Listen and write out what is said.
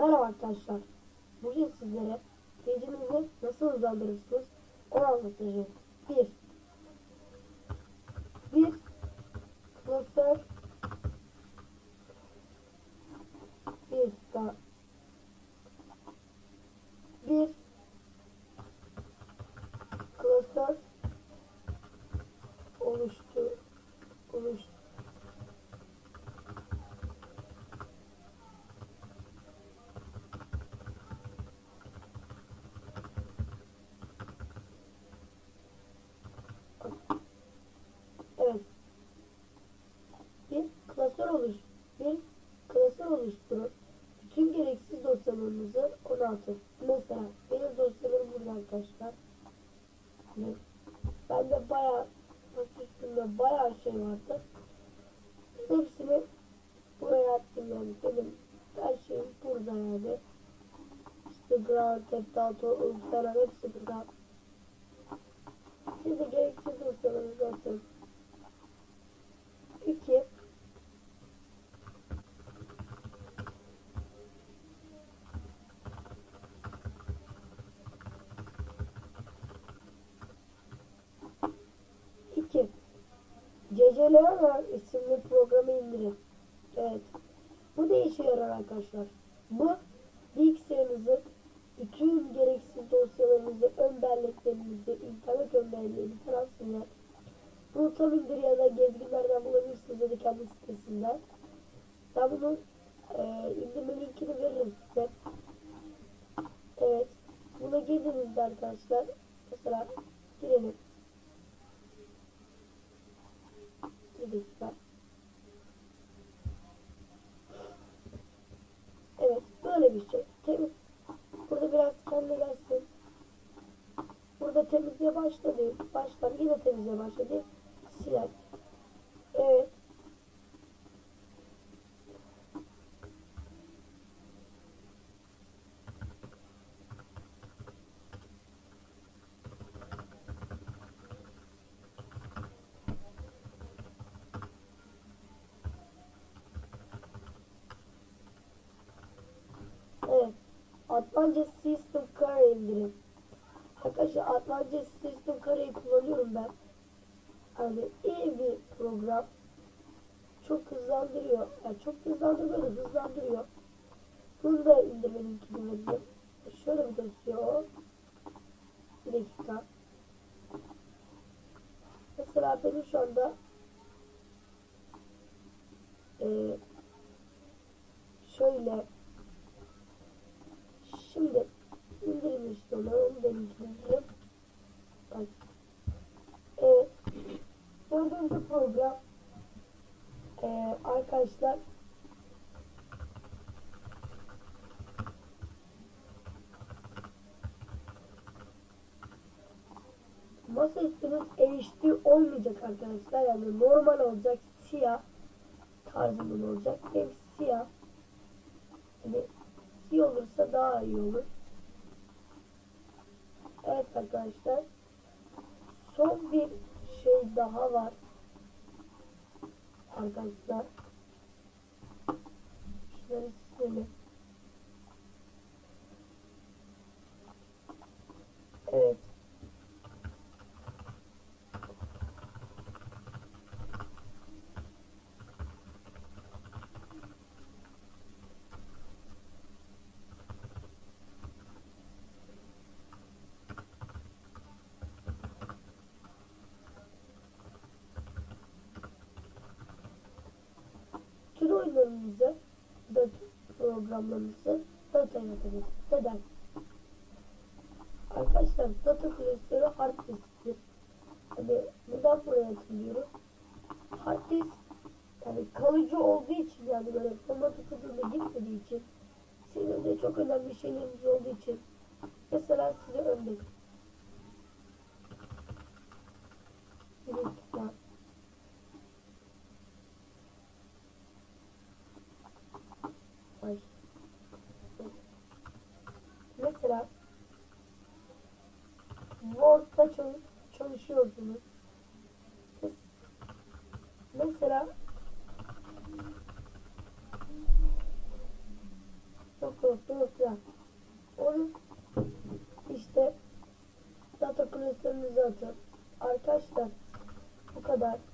Merhaba arkadaşlar. Bugün sizlere page'inizi nasıl hızlandırırsınız onu anlatacağım. 1 1 klasör 1 dakika 1 klasör oluştu oluştu Evet. Bir klasör oluş, bir klasör oluşturun. Bütün gereksiz dosyalarınızı ona atın. Mesela benim dosyalarım burada arkadaşlar. Hani bende bayağı masa üstünde bayağı şey vardı. Hepsini buraya attım yani. Benim her şeyim burada yani. İşte Grand Theft Auto falan hepsi burada. Siz de gereksiz dosyalarınızı atın. 2 CCLR isimli programı indirin. Evet. Bu da işe yarar arkadaşlar. Bu bilgisayarınızın bütün gereksiz dosyalarınızı, ön belleklerinizi, internet ön belleğini siler. Bunu tam indir ya da gezginlerden bulabilirsiniz ya da kendi sitesinden. Ben bunun e, indirme linkini veririm size. Evet. Buna girdiğinizde arkadaşlar mesela girelim. Dakika. Evet. Böyle bir şey. Temiz. Burada biraz kendi gelsin. Burada temizliğe başladı. Başlar. Yine temizliğe başladı. Siler. Evet. Evet. Atlanca System Car indirin. Arkadaşlar Atlanca System Car'ı kullanıyorum ben. Hani iyi bir program. Çok hızlandırıyor. Yani çok hızlandırmıyor da hızlandırıyor. Bunu da indirme linkini vereceğim. Şöyle bir dosya. Bir dakika. Mesela benim şu anda eee şöyle Onu da linkleyelim. Bak. Evet. Dördüncü program ee, arkadaşlar masa üstünüz HD olmayacak arkadaşlar. Yani normal olacak. Siyah tarzında olacak. Hem siyah hani iyi olursa daha iyi olur. Evet arkadaşlar. Son bir şey daha var. Arkadaşlar. Şunları silelim. Evet. Oyunlarınızı, data programlarınızı dataya atabilirsiniz. Neden? Arkadaşlar data klasörü hard disktir. Hani neden buraya atılıyoruz? Hard disk yani kalıcı olduğu için yani böyle format atıldığında gitmediği için sizin de çok önemli şeyleriniz olduğu için mesela size örnek bir dakika Ay. Mesela Word'da çal- çalışıyorsunuz. Mesela çok korktum dosya. Onu işte data klasörünüze atın. Arkadaşlar bu kadar.